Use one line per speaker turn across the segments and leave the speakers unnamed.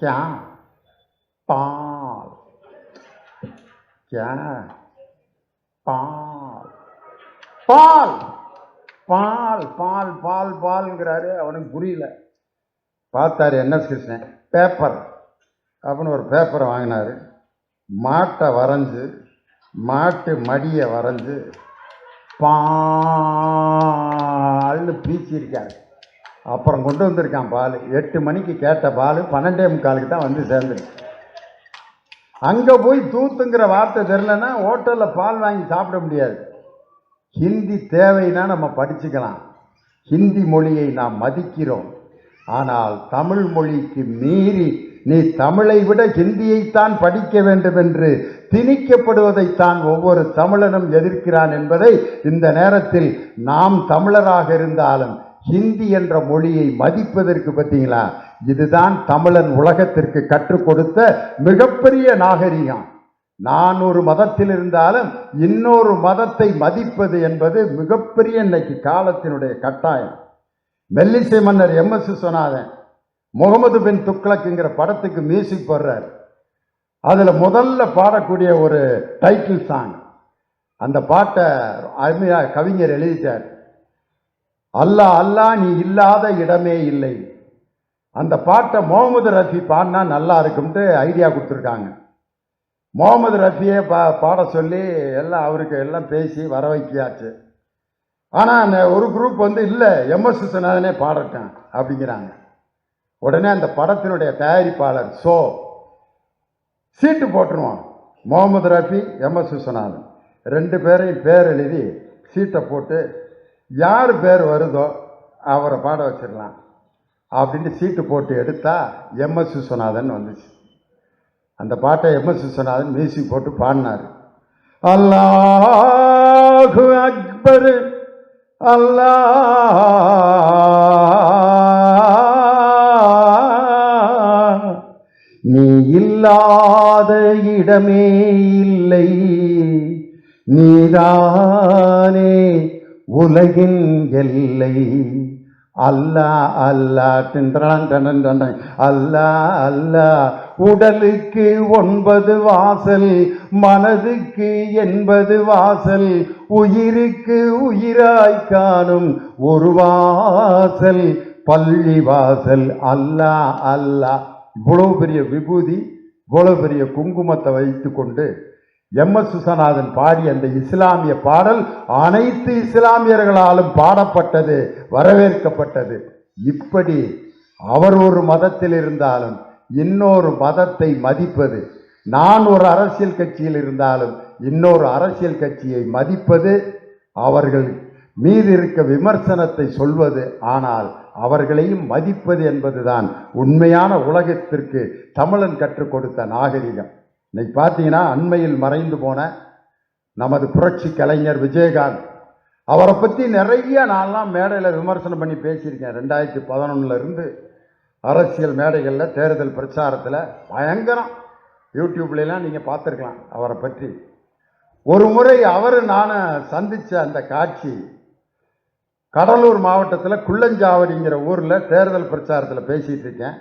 क्या பால் क्या பால் பால் பால் பால் பால் பால்ங்கிறாரு அவனுக்கு புரியல பார்த்தாரு என்எஸ் கிருஷ்ணன் பேப்பர் அப்படின்னு ஒரு பேப்பரை வாங்கினாரு மாட்டை வரைஞ்சு மாட்டு மடியை வரைஞ்சு பால்னு பீச்சிருக்காரு அப்புறம் கொண்டு வந்திருக்கான் பால். எட்டு மணிக்கு கேட்ட பால் பன்னெண்டே முக்காலுக்கு தான் வந்து சேர்ந்துருக்கு அங்கே போய் தூத்துங்கிற வார்த்தை தெரிலன்னா ஹோட்டலில் பால் வாங்கி சாப்பிட முடியாது. ஹிந்தி தேவைன்னா நம்ம படிச்சுக்கலாம். ஹிந்தி மொழியை நாம் மதிக்கிறோம். ஆனால் தமிழ் மொழிக்கு மீறி நீ தமிழை விட ஹிந்தியைத்தான் படிக்க வேண்டும் என்று திணிக்கப்படுவதைத்தான் ஒவ்வொரு தமிழனும் எதிர்க்கிறான் என்பதை இந்த நேரத்தில் நாம் தமிழராக இருந்தாலும் ஹிந்தி என்ற மொழியை மதிப்பதற்கு பார்த்தீங்களா? இதுதான் தமிழன் உலகத்திற்கு கற்றுக் கொடுத்த மிகப்பெரிய நாகரிகம். நான் ஒரு மதத்தில் இருந்தாலும் இன்னொரு மதத்தை மதிப்பது என்பது மிகப்பெரிய இன்னைக்கு காலத்தினுடைய கட்டாயம். மெல்லிசை மன்னர் எம். எஸ். விஸ்வநாதன் முகமது பின் துக்ளக்குங்கிற படத்துக்கு மியூசிக் போடுறார். அதில் முதல்ல பாடக்கூடிய ஒரு டைட்டில் சாங் அந்த பாட்டை அருமையாக கவிஞர் எழுதிட்டார். அல்லாஹ் அல்லாஹ் நீ இல்லாத இடமே இல்லை. அந்த பாட்டை முகமது ரஃபி பாடினா நல்லா இருக்கும்ட்டு ஐடியா கொடுத்துருக்காங்க. முகமது ரஃபியை பா பாட சொல்லி எல்லாம் அவருக்கு எல்லாம் பேசி வர வைக்கியாச்சு ஆனால் அந்த ஒரு குரூப் வந்து இல்லை எம்எஸ் விஸ்வநாதனே பாடட்டேன் அப்படிங்கிறாங்க. உடனே அந்த படத்தினுடைய தயாரிப்பாளர் ஸோ சீட்டு போட்டுருவான். முகமது ரஃபி எம்எஸ் விஸ்வநாதன் ரெண்டு பேரையும் பேர் எழுதி சீட்டை போட்டு யார் பேர் வருதோ அவரை பாட வச்சிடலாம். அப்படின்ட்டு சீட்டு போட்டு எடுத்தா எம்எஸ் விஸ்வநாதன் வந்துச்சு. அந்த பாட்டை எம்எஸ் விஸ்வநாதன் மியூசிக் போட்டு பாடினார். அல்லாஹு அக்பர் அல்லாஹ் நீ இல்லாத இடமே இல்லை. நீதானே உலகின் எல்லை. அல்லா அல்லா டின்றன் டனன் டனன் அல்லா அல்லா உடலுக்கு ஒன்பது வாசல் மனதுக்கு எண்பது வாசல் உயிருக்கு உயிராய் காணும் ஒரு வாசல் பள்ளி வாசல். அல்லா அல்லா. இவ்வளவு பெரிய விபூதி இவ்வளவு பெரிய குங்குமத்தை வைத்துக்கொண்டு எம் எஸ் சுசநாதன் பாடிய அந்த இஸ்லாமிய பாடல் அனைத்து இஸ்லாமியர்களாலும் பாடப்பட்டது வரவேற்கப்பட்டது. இப்படி அவர் ஒரு மதத்தில் இருந்தாலும் இன்னொரு மதத்தை மதிப்பது நான் ஒரு அரசியல் கட்சியில் இருந்தாலும் இன்னொரு அரசியல் கட்சியை மதிப்பது அவர்கள் மீது இருக்க விமர்சனத்தை சொல்வது ஆனால் அவர்களையும் மதிப்பது என்பதுதான் உண்மையான உலகத்திற்கு தமிழன் கற்றுக் கொடுத்த நாகரிகம். இன்னைக்கு பார்த்தீங்கன்னா அண்மையில் மறைந்து போன நமது புரட்சி கலைஞர் விஜயகாந்த். அவரை பற்றி நிறைய நான்லாம் மேடையில் விமர்சனம் பண்ணி பேசியிருக்கேன். ரெண்டாயிரத்தி பதினொன்னுலேருந்து அரசியல் மேடைகளில் தேர்தல் பிரச்சாரத்தில் பயங்கரம். யூடியூப்லலாம் நீங்கள் பார்த்துருக்கலாம் அவரை பற்றி. ஒரு முறை அவர் நான் சந்தித்த அந்த காட்சி கடலூர் மாவட்டத்தில் குள்ளஞ்சாவடிங்கிற ஊரில் தேர்தல் பிரச்சாரத்தில் பேசிகிட்டு இருக்கேன்.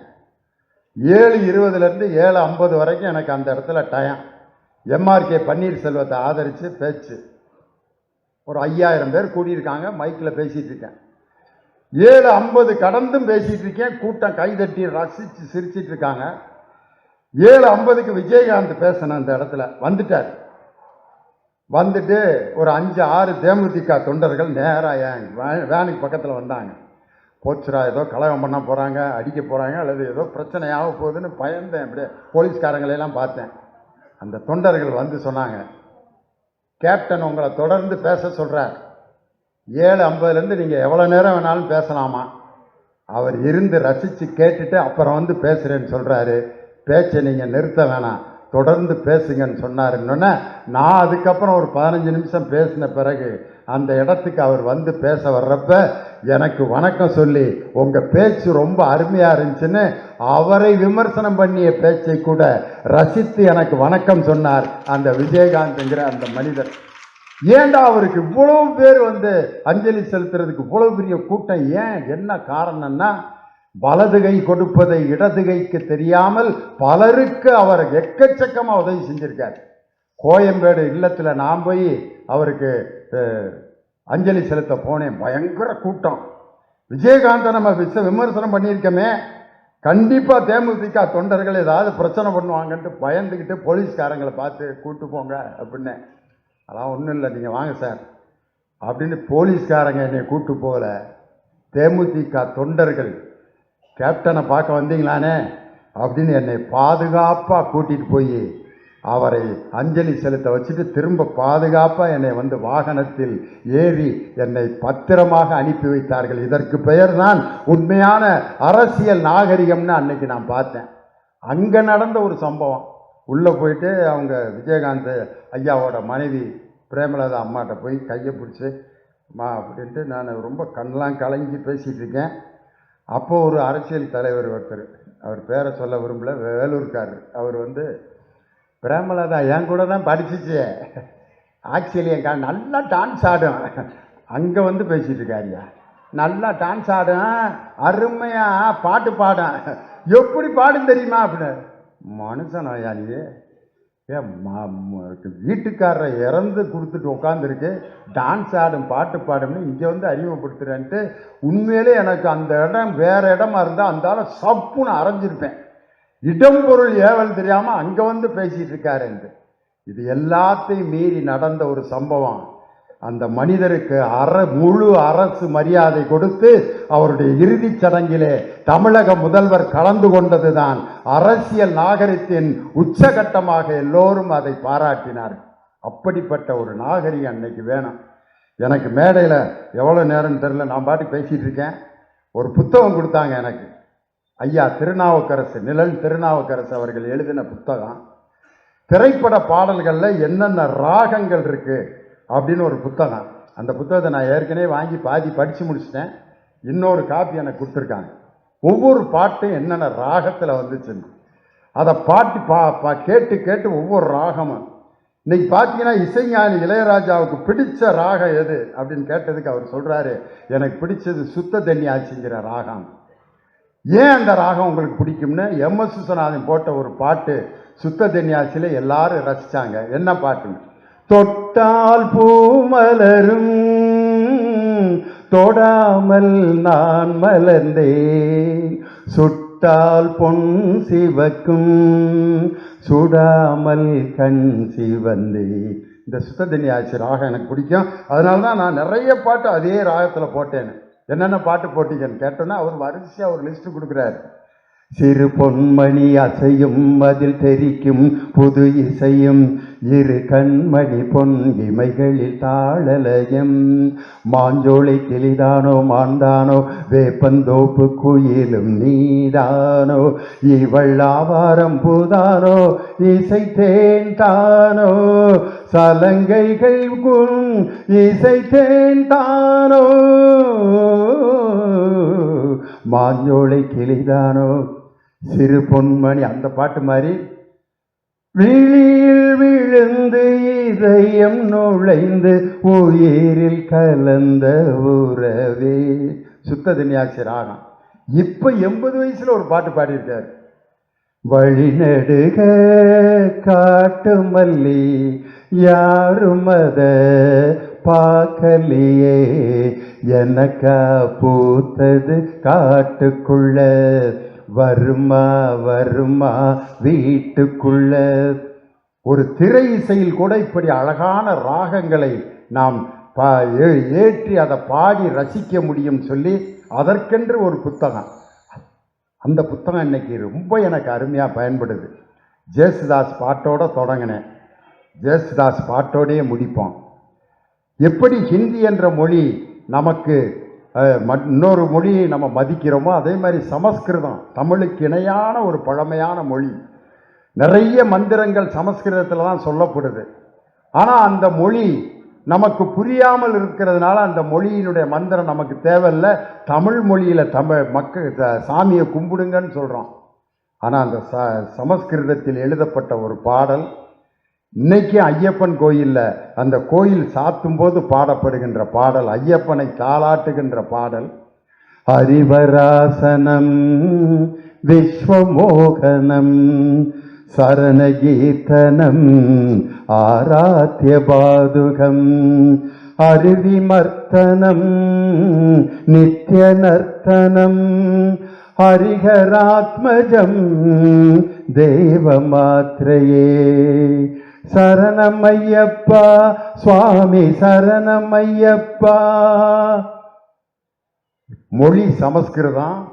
ஏழு இருபதுலேருந்து ஏழு ஐம்பது வரைக்கும் எனக்கு அந்த இடத்துல டயம் எம்ஆர்கே பன்னீர்செல்வத்தை ஆதரித்து பேச்சு. ஒரு ஐயாயிரம் பேர் கூடியிருக்காங்க மைக்கில் பேசிகிட்டு இருக்கேன். ஏழு ஐம்பது கடந்தும் பேசிகிட்டு இருக்கேன் கூட்டம் கைதட்டி ரசித்து சிரிச்சிட்டு இருக்காங்க. ஏழு ஐம்பதுக்கு விஜயகாந்த் பேசினேன் அந்த இடத்துல வந்துட்டார். வந்துட்டு ஒரு அஞ்சு ஆறு தேமுதிக தொண்டர்கள் நேராக என் வே- வேனுக்கு பக்கத்தில் வந்தாங்க. போச்சுரா ஏதோ கலகம் பண்ண போகிறாங்க அடிக்க போகிறாங்க அல்லது ஏதோ பிரச்சனையாக போகுதுன்னு பயந்தேன். அப்படியே போலீஸ்காரங்களையெல்லாம் பார்த்தேன். அந்த தொண்டர்கள் வந்து சொன்னாங்க கேப்டன் உங்களை தொடர்ந்து பேச சொல்கிறார் ஏழு ஐம்பதுலேருந்து நீங்கள் எவ்வளோ நேரம் வேணாலும் பேசலாமா? அவர் இருந்து ரசித்து கேட்டுட்டு அப்புறம் வந்து பேசுகிறேன்னு சொல்கிறாரு பேச்சை நீங்கள் நிறுத்த வேணாம். தொடர்ந்து பேசுங்கன்னு சொன்னாருன்னொன்னே நான் அதுக்கப்புறம் ஒரு பதினஞ்சு நிமிஷம் பேசின பிறகு அந்த இடத்துக்கு அவர் வந்து பேச வர்றப்ப எனக்கு வணக்கம் சொல்லி உங்கள் பேச்சு ரொம்ப அருமையாக இருந்துச்சுன்னு அவரை விமர்சனம் பண்ணிய பேச்சை கூட ரசித்து எனக்கு வணக்கம் சொன்னார் அந்த விஜயகாந்த்ங்கிற அந்த மனிதர். ஏண்டா அவருக்கு இவ்வளோ பேர் வந்து அஞ்சலி செலுத்துறதுக்கு இவ்வளோ பெரிய கூட்டம்? ஏன்? என்ன காரணம்னா வலதுகை கொடுப்பதை இடதுகைக்கு தெரியாமல் பலருக்கு அவர் எக்கச்சக்கமாக உதவி செஞ்சிருக்கார். கோயம்பேடு இல்லத்தில் நான் போய் அவருக்கு அஞ்சலி செலுத்த போனேன் பயங்கர கூட்டம். விஜயகாந்தை நம்ம விச விமர்சனம் பண்ணியிருக்கோமே. கண்டிப்பாக தேமுதிக தொண்டர்கள் ஏதாவது பிரச்சனை பண்ணுவாங்கன்ட்டு பயந்துக்கிட்டு போலீஸ்காரங்களை பார்த்து கூப்பிட்டு போங்க அப்படின்னேன் அதெல்லாம் ஒன்றும் இல்லை நீங்கள் வாங்க சார். அப்படின்னு போலீஸ்காரங்க என்னை கூப்பிட்டு போகல. தேமுதிக தொண்டர்கள் கேப்டனை பார்க்க வந்தீங்களானே? அப்படின்னு என்னை பாதுகாப்பாக கூட்டிகிட்டு போய் அவரை அஞ்சலி செலுத்த வச்சுட்டு திரும்ப பாதுகாப்பாக என்னை வந்து வாகனத்தில் ஏறி என்னை பத்திரமாக அனுப்பி வைத்தார்கள். இதற்கு பெயர் தான் உண்மையான அரசியல் நாகரிகம்னு அன்னைக்கு நான் பார்த்தேன். அங்கே நடந்த ஒரு சம்பவம். உள்ளே போயிட்டு அவங்க விஜயகாந்த் ஐயாவோட மனைவி பிரேமலதா அம்மாட்ட போய் கையை பிடிச்சி அம்மா அப்படின்ட்டு நான் ரொம்ப கண்ணெலாம் கலங்கி பேசிகிட்டு இருக்கேன். அப்போது ஒரு அரசியல் தலைவர் ஒருத்தர் அவர் பேரை சொல்ல விரும்பல வேலூர்காரர். அவர் வந்து பிரேமலதா என் கூட தான் படிச்சிச்சு. ஆக்சுவலி என் கா- நல்லா டான்ஸ் ஆடும். அங்கே வந்து பேசிகிட்டு இருக்காருயா. நல்லா டான்ஸ் ஆடும். அருமையாக பாட்டு பாடும். எப்படி பாடும் தெரியுமா அப்படின்னு. மனுஷனா நீ ஏன் வீட்டுக்காரரை இறந்து கொடுத்துட்டு உட்காந்துருக்கு டான்ஸ் ஆடும் பாட்டு பாடும்னு இங்கே வந்து அறிமுகப்படுத்துகிறேன்ட்டு உண்மையிலே எனக்கு அந்த இடம் வேற இடமா இருந்தால் அந்த சப்புன்னு அரைஞ்சிருப்பேன். இடம் பொருள் ஏவல் தெரியாமல் அங்கே வந்து பேசிட்டு என்று. இது எல்லாத்தையும் மீறி நடந்த ஒரு சம்பவம். அந்த மனிதருக்கு அற முழு அரசு மரியாதை கொடுத்து அவருடைய இறுதிச் சடங்கிலே தமிழக முதல்வர் கலந்து கொண்டதுதான் அரசியல் நாகரிகத்தின் உச்சகட்டமாக எல்லோரும் அதை பாராட்டினார் அப்படிப்பட்ட ஒரு நாகரிகம் அன்னைக்கு வேணும். எனக்கு மேடையில் எவ்வளோ நேரம் தெரில நான் பாட்டு பேசிகிட்டு இருக்கேன். ஒரு புத்தகம் கொடுத்தாங்க எனக்கு. ஐயா திருநாவுக்கரசு நிழல் திருநாவுக்கரசு அவர்கள் எழுதின புத்தகம். திரைப்பட பாடல்களில் என்னென்ன ராகங்கள் இருக்குது அப்படின்னு ஒரு புத்தகம். அந்த புத்தகத்தை நான் ஏற்கனவே வாங்கி பாதி படித்து முடிச்சிட்டேன். இன்னொரு காப்பி எனக்கு கொடுத்துருக்காங்க. ஒவ்வொரு பாட்டும் என்னென்ன ராகத்தில் வந்துச்சுன்னு அதை பாட்டு பா பா கேட்டு கேட்டு ஒவ்வொரு ராகமும். இன்னைக்கு பார்த்தீங்கன்னா இசைஞானி இளையராஜாவுக்கு பிடிச்ச ராகம் எது அப்படின்னு கேட்டதுக்கு அவர் சொல்கிறாரு எனக்கு பிடிச்சது சுத்த தண்ணி ஆச்சுங்கிற ராகம். ஏன் அந்த ராகம் உங்களுக்கு பிடிக்கும்னு எம் எஸ் விஸ்வநாதன் போட்ட ஒரு பாட்டு சுத்த தன்யாசில எல்லாரும் ரசித்தாங்க என்ன பாட்டுன்னு? தொட்டால் பூமலரும் தொடாமல் நான் மலர்ந்தேன். சுட்டால் பொன் சிவக்கும் சுடாமல் கண் சிவந்தேன். இந்த சுத்த தன்யாசி ராகம் எனக்கு பிடிக்கும். அதனால தான் நான் நிறைய பாட்டு அதே ராகத்தில் போட்டேன் என்னென்ன பாட்டு போட்டீங்கன்னு கேட்டோன்னா அவர் வரிசையாக ஒரு லிஸ்ட்டு கொடுக்குறாரு. சிறு பொன்மணி அசையும் அதில் தெரிக்கும் புது இசையும் இரு கண்மணி பொன் இமைகளில் தாழலயம். மாஞ்சோலை கிளிதானோ மாண்டானோ வேப்பந்தோப்பு குயிலும் நீதானோ இவள் ஆவாரம் பூதானோ இசைத்தேன் தானோ சலங்கைகள் குன் இசைத்தேன் தானோ. மாஞ்சோலை கிளிதானோ சிறு பொன்மணி அந்த பாட்டு மாதிரி விழியில் விழுந்து இதயம் நுழைந்து உயிரில் கலந்த உறவே. சுத்த தன்யாசி ராகம் இப்ப எண்பது வயசுல ஒரு பாட்டு பாடியிருக்காரு. வழிநெடுக காட்டு மல்லி யாரும் அத பார்க்கலையே. எனக்கா பூத்தது காட்டுக்குள்ள வருமா வருமா வீட்டுக்குள்ள. ஒரு திரை இசையில் கூட இப்படி அழகான ராகங்களை நாம் பா ஏ- ஏற்றி அதை பாடி ரசிக்க முடியும் சொல்லி அதற்கென்று ஒரு புத்தகம். அந்த புத்தகம் இன்னைக்கு ரொம்ப எனக்கு அருமையாக பயன்படுது. ஜேசுதாஸ் பாட்டோட தொடங்கினேன். ஜேசுதாஸ் பாட்டோடையே முடிப்போம். எப்படி ஹிந்தி என்ற மொழி நமக்கு இன்னொரு மொழியை நம்ம மதிக்கிறோமோ அதே மாதிரி சமஸ்கிருதம். தமிழுக்கு இணையான ஒரு பழமையான மொழி. நிறைய மந்திரங்கள் சமஸ்கிருதத்தில் தான் சொல்லப்படுது. ஆனால் அந்த மொழி நமக்கு புரியாமல் இருக்கிறதுனால அந்த மொழியினுடைய மந்திரம் நமக்கு தேவையில்லை. தமிழ் மொழியில் தமிழ் மக்கள் சாமியை கும்பிடுங்கன்னு சொல்கிறோம் ஆனால் அந்த ச சமஸ்கிருதத்தில் எழுதப்பட்ட ஒரு பாடல் இன்னைக்கு ஐயப்பன் கோயிலில் அந்த கோயில் சாத்தும் போது பாடப்படுகின்ற பாடல் ஐயப்பனை தாளாட்டுகின்ற பாடல். ஹரிவராசனம் விஸ்வமோகனம் சரணகீர்த்தனம் ஆராத்தியபாதுகம் அருவிமர்த்தனம் நித்யநர்த்தனம் ஹரிஹராத்மஜம் தேவமாத்ரையே. சரணமையப்பா சுவாமி சரணமையப்பா. மொழி சமஸ்கிருதம்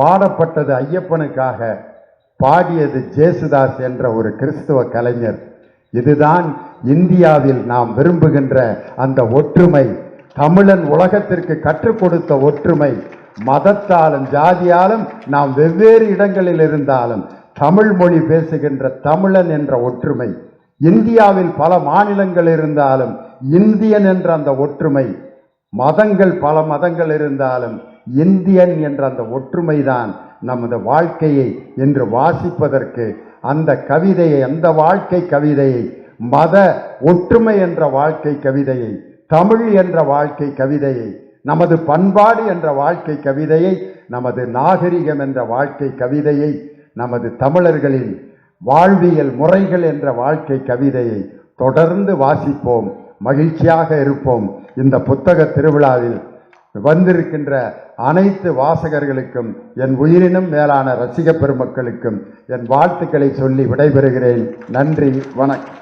பாடப்பட்டது ஐயப்பனுக்காக பாடியது ஜேசுதாஸ் என்ற ஒரு கிறிஸ்துவ கலைஞர். இதுதான் இந்தியாவில் நாம் விரும்புகின்ற அந்த ஒற்றுமை. தமிழன் உலகத்திற்கு கற்றுக் கொடுத்த ஒற்றுமை. மதத்தாலும் ஜாதியாலும் நாம் வெவ்வேறு இடங்களில் இருந்தாலும் தமிழ் மொழி பேசுகின்ற தமிழன் என்ற ஒற்றுமை. இந்தியாவில் பல மாநிலங்கள் இருந்தாலும் இந்தியன் என்ற அந்த ஒற்றுமை மதங்கள் பல மதங்கள் இருந்தாலும் இந்தியன் என்ற அந்த ஒற்றுமை தான் நமது வாழ்க்கையை என்று வாசிப்பதற்கு அந்த கவிதையை அந்த வாழ்க்கை கவிதையை மத ஒற்றுமை என்ற வாழ்க்கை கவிதையை தமிழ் என்ற வாழ்க்கை கவிதையை நமது பண்பாடு என்ற வாழ்க்கை கவிதையை நமது நாகரிகம் என்ற வாழ்க்கை கவிதையை நமது தமிழர்களின் வாழ்வியல் முறைகள் என்ற வாழ்க்கை கவிதையை தொடர்ந்து வாசிப்போம் மகிழ்ச்சியாக இருப்போம். இந்த புத்தக திருவிழாவில் வந்திருக்கின்ற அனைத்து வாசகர்களுக்கும் என் உயிரினும் மேலான ரசிக பெருமக்களுக்கும் என் வாழ்த்துக்களை சொல்லி விடைபெறுகிறேன். நன்றி வணக்கம்.